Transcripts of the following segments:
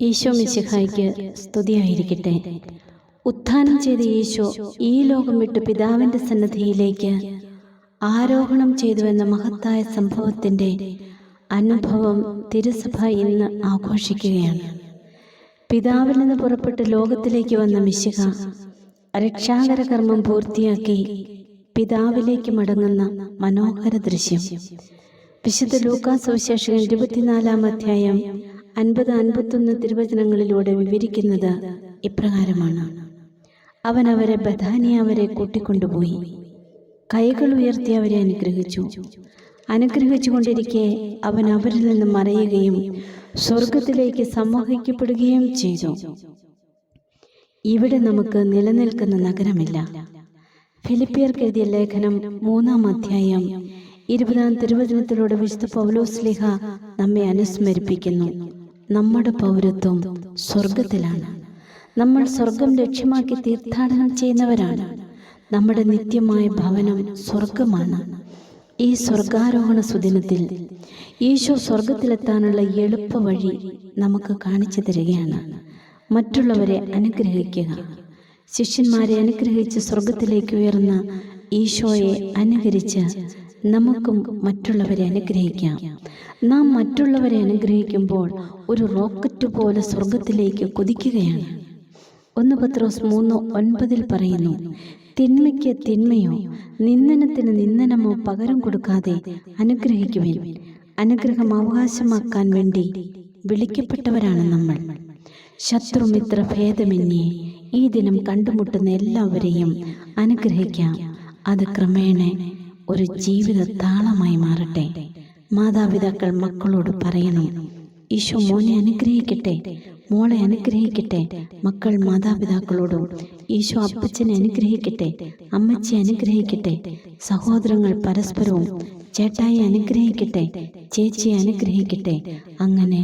ഈശോ മിശിഹായ്ക്ക് സ്തുതിയായിരിക്കട്ടെ. ഉത്ഥാനം ചെയ്ത ഈശോ ഈ ലോകം വിട്ട് പിതാവിന്റെ സന്നദ്ധിയിലേക്ക് ആരോഹണം ചെയ്തുവെന്ന മഹത്തായ സംഭവത്തിന്റെ അനുഭവം തിരുസഭ ഇന്ന് ആഘോഷിക്കുകയാണ്. പിതാവിൽ നിന്ന് പുറപ്പെട്ട് ലോകത്തിലേക്ക് വന്ന മിശിഹ രക്ഷാകര കർമ്മം പൂർത്തിയാക്കി പിതാവിലേക്ക് മടങ്ങുന്ന മനോഹര ദൃശ്യം. വിശുദ്ധ ലൂക്കാസ് സുവിശേഷകൻ ഇരുപത്തിനാലാം അധ്യായം അൻപത് അൻപത്തൊന്ന് തിരുവചനങ്ങളിലൂടെ വിവരിക്കുന്നത് ഇപ്രകാരമാണ്. അവൻ അവരെ ബഥാനിയ അവരെ കൂട്ടിക്കൊണ്ടുപോയി. കൈകൾ ഉയർത്തി അവരെ അനുഗ്രഹിച്ചു. അനുഗ്രഹിച്ചുകൊണ്ടിരിക്കെ അവൻ അവരിൽ നിന്ന് മറയുകയും സ്വർഗത്തിലേക്ക് സമൂഹിക്കപ്പെടുകയും ചെയ്തു. ഇവിടെ നമുക്ക് നിലനിൽക്കുന്ന നഗരമില്ല. ഫിലിപ്പിയർക്ക് എഴുതിയ ലേഖനം മൂന്നാം അധ്യായം ഇരുപതാം തിരുവചനത്തിലൂടെ വിശുദ്ധ പൗലോസ്ലിഹ നമ്മെ അനുസ്മരിപ്പിക്കുന്നു. നമ്മുടെ പൗരത്വം സ്വർഗത്തിലാണ്. നമ്മൾ സ്വർഗം ലക്ഷ്യമാക്കി തീർത്ഥാടനം ചെയ്യുന്നവരാണ്. നമ്മുടെ നിത്യമായ ഭവനം സ്വർഗമാണ്. ഈ സ്വർഗാരോഹണ സുദിനത്തിൽ ഈശോ സ്വർഗത്തിലെത്താനുള്ള എളുപ്പ വഴി നമുക്ക് കാണിച്ചു തരികയാണ്. മറ്റുള്ളവരെ അനുഗ്രഹിക്കുക. ശിഷ്യന്മാരെ അനുഗ്രഹിച്ച് സ്വർഗത്തിലേക്ക് ഉയർന്ന ഈശോയെ അനുകരിച്ച് നമുക്കും മറ്റുള്ളവരെ അനുഗ്രഹിക്കാം. നാം മറ്റുള്ളവരെ അനുഗ്രഹിക്കുമ്പോൾ ഒരു റോക്കറ്റ് പോലെ സ്വർഗത്തിലേക്ക് കുതിക്കുകയാണ്. ഒന്ന് പത്രോസ് മൂന്ന് ഒൻപതിൽ പറയുന്നു തിന്മയ്ക്ക് തിന്മയോ നിന്ദനത്തിന് നിന്ദനമോ പകരം കൊടുക്കാതെ അനുഗ്രഹിക്കുവിൻ. അനുഗ്രഹം അവകാശമാക്കാൻ വേണ്ടി വിളിക്കപ്പെട്ടവരാണ് നമ്മൾ. ശത്രുമിത്ര ഭേദമന്യേ ഈ ദിനം കണ്ടുമുട്ടുന്ന എല്ലാവരെയും അനുഗ്രഹിക്കാം. അത് ക്രമേണ ഒരു ജീവിത താളമായി മാറട്ടെ. മാതാപിതാക്കൾ മക്കളോട് പറയണം ഈശോ മോനെ അനുഗ്രഹിക്കട്ടെ മോളെ അനുഗ്രഹിക്കട്ടെ മക്കൾ മാതാപിതാക്കളോടും ഈശോ അപ്പച്ചനെ അനുഗ്രഹിക്കട്ടെ അമ്മച്ചി അനുഗ്രഹിക്കട്ടെ സഹോദരങ്ങൾ പരസ്പരവും ചേട്ടായി അനുഗ്രഹിക്കട്ടെ ചേച്ചിയെ അനുഗ്രഹിക്കട്ടെ അങ്ങനെ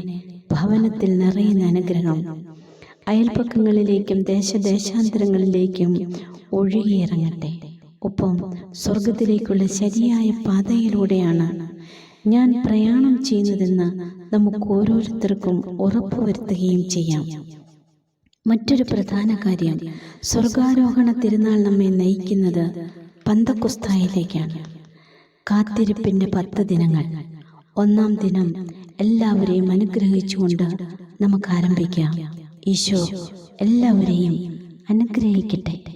ഭവനത്തിൽ നിറയുന്ന അനുഗ്രഹം. അയൽപ്പക്കങ്ങളിലേക്കും ദേശദേശാന്തരങ്ങളിലേക്കും ഒഴുകിയിറങ്ങട്ടെ. ഒപ്പം സ്വർഗത്തിലേക്കുള്ള ശരിയായ പാതയിലൂടെയാണ് ഞാൻ പ്രയാണം ചെയ്യുന്നതെന്ന് നമുക്ക് ഓരോരുത്തർക്കും ഉറപ്പുവരുത്തുകയും ചെയ്യാം. മറ്റൊരു പ്രധാന കാര്യം സ്വർഗാരോഹണ തിരുനാൾ നമ്മെ നയിക്കുന്നത് പന്തക്കുസ്തായിലേക്കാണ്. കാത്തിരിപ്പിന്റെ പത്ത് ദിനങ്ങൾ. ഒന്നാം ദിനം എല്ലാവരെയും അനുഗ്രഹിച്ചുകൊണ്ട് നമുക്ക് ആരംഭിക്കാം. ഈശോ എല്ലാവരെയും അനുഗ്രഹിക്കട്ടെ.